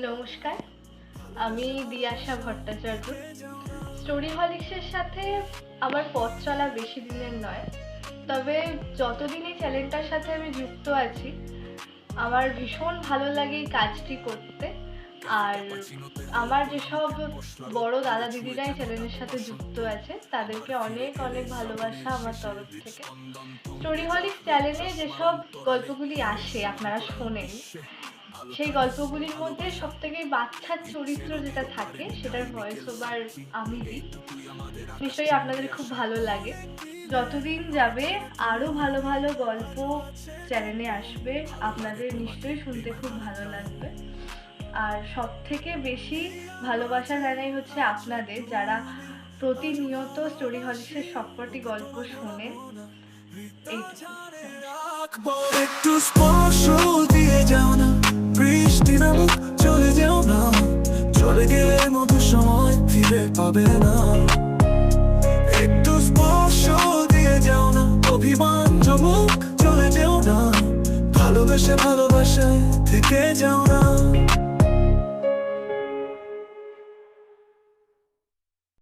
নমস্কার, আমি দিয়াশা ভট্টাচার্য। স্টোরি হলিক্সের সাথে আমার পথ চলা বেশি দিনের নয়, তবে যতদিন এই চ্যানেলটার সাথে আমি যুক্ত আছি, আমার ভীষণ ভালো লাগে এই কাজটি করতে। আর আমার যেসব বড় দাদা দিদিরা এই চ্যানেলের সাথে যুক্ত আছে, তাদেরকে অনেক অনেক ভালোবাসা আমার তরফ থেকে। স্টোরি হলিক্স চ্যানেলে যেসব গল্পগুলি আসে আপনারা শোনেন সেই গল্পগুলির মধ্যে সব থেকে বাচ্চার চরিত্র যেটা থাকে, সেটার ভয়েস ওভার আমি দিই। নিশ্চয়ই আপনাদের খুব ভালো লাগে। যতদিন যাবে আরও ভালো ভালো গল্প চ্যানেলে আসবে, আপনাদের নিশ্চয়ই শুনতে খুব ভালো লাগবে। আর সব থেকে বেশি ভালোবাসা জানাই হচ্ছে আপনাদের, যারা প্রতিনিয়ত স্টোরি হলিক্সের সবকটি গল্প শোনে একটু স্পর্শ চলে গেলে মতো সময় ফিরে পাবে না। একটু স্পর্শ দিয়ে যাও না, অভিমান জমুক চলে যাও না। ভালোবেসে ভালোবাসায় থেকে যাও না।